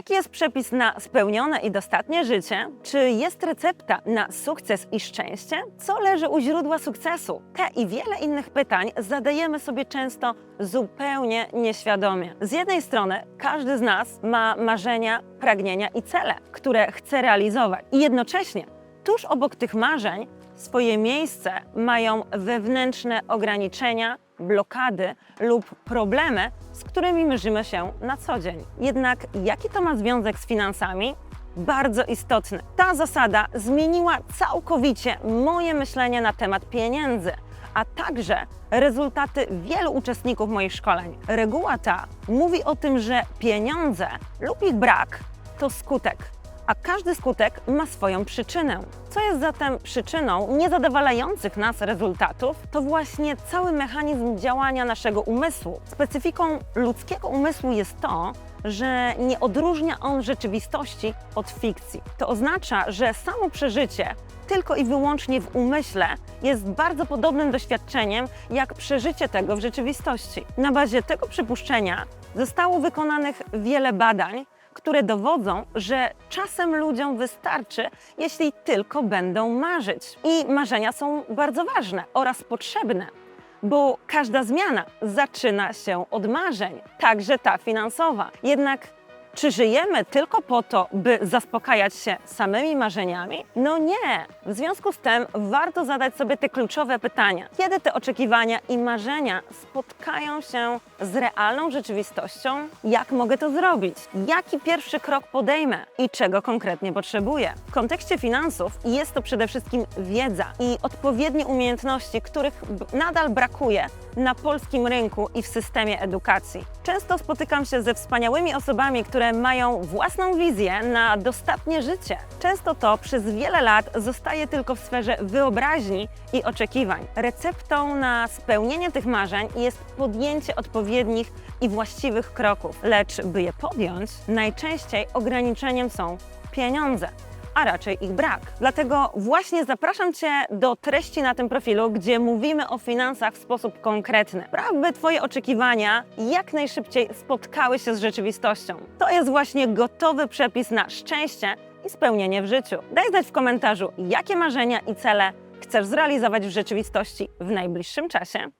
Jaki jest przepis na spełnione i dostatnie życie? Czy jest recepta na sukces i szczęście? Co leży u źródła sukcesu? Te i wiele innych pytań zadajemy sobie często zupełnie nieświadomie. Z jednej strony każdy z nas ma marzenia, pragnienia i cele, które chce realizować. I jednocześnie tuż obok tych marzeń swoje miejsce mają wewnętrzne ograniczenia, blokady lub problemy, z którymi mierzymy się na co dzień. Jednak jaki to ma związek z finansami? Bardzo istotny. Ta zasada zmieniła całkowicie moje myślenie na temat pieniędzy, a także rezultaty wielu uczestników moich szkoleń. Reguła ta mówi o tym, że pieniądze lub ich brak to skutek, a każdy skutek ma swoją przyczynę. Co jest zatem przyczyną niezadowalających nas rezultatów? To właśnie cały mechanizm działania naszego umysłu. Specyfiką ludzkiego umysłu jest to, że nie odróżnia on rzeczywistości od fikcji. To oznacza, że samo przeżycie tylko i wyłącznie w umyśle jest bardzo podobnym doświadczeniem jak przeżycie tego w rzeczywistości. Na bazie tego przypuszczenia zostało wykonanych wiele badań, które dowodzą, że czasem ludziom wystarczy, jeśli tylko będą marzyć. I marzenia są bardzo ważne oraz potrzebne, bo każda zmiana zaczyna się od marzeń, także ta finansowa. Jednak czy żyjemy tylko po to, by zaspokajać się samymi marzeniami? No nie. W związku z tym warto zadać sobie te kluczowe pytania. Kiedy te oczekiwania i marzenia spotkają się z realną rzeczywistością? Jak mogę to zrobić? Jaki pierwszy krok podejmę i czego konkretnie potrzebuję? W kontekście finansów jest to przede wszystkim wiedza i odpowiednie umiejętności, których nadal brakuje na polskim rynku i w systemie edukacji. Często spotykam się ze wspaniałymi osobami, które mają własną wizję na dostatnie życie. Często to przez wiele lat zostaje tylko w sferze wyobraźni i oczekiwań. Receptą na spełnienie tych marzeń jest podjęcie odpowiednich i właściwych kroków, lecz by je podjąć, najczęściej ograniczeniem są pieniądze a raczej ich brak. Dlatego właśnie zapraszam Cię do treści na tym profilu, gdzie mówimy o finansach w sposób konkretny. Spraw, by Twoje oczekiwania jak najszybciej spotkały się z rzeczywistością. To jest właśnie gotowy przepis na szczęście i spełnienie w życiu. Daj znać w komentarzu, jakie marzenia i cele chcesz zrealizować w rzeczywistości w najbliższym czasie.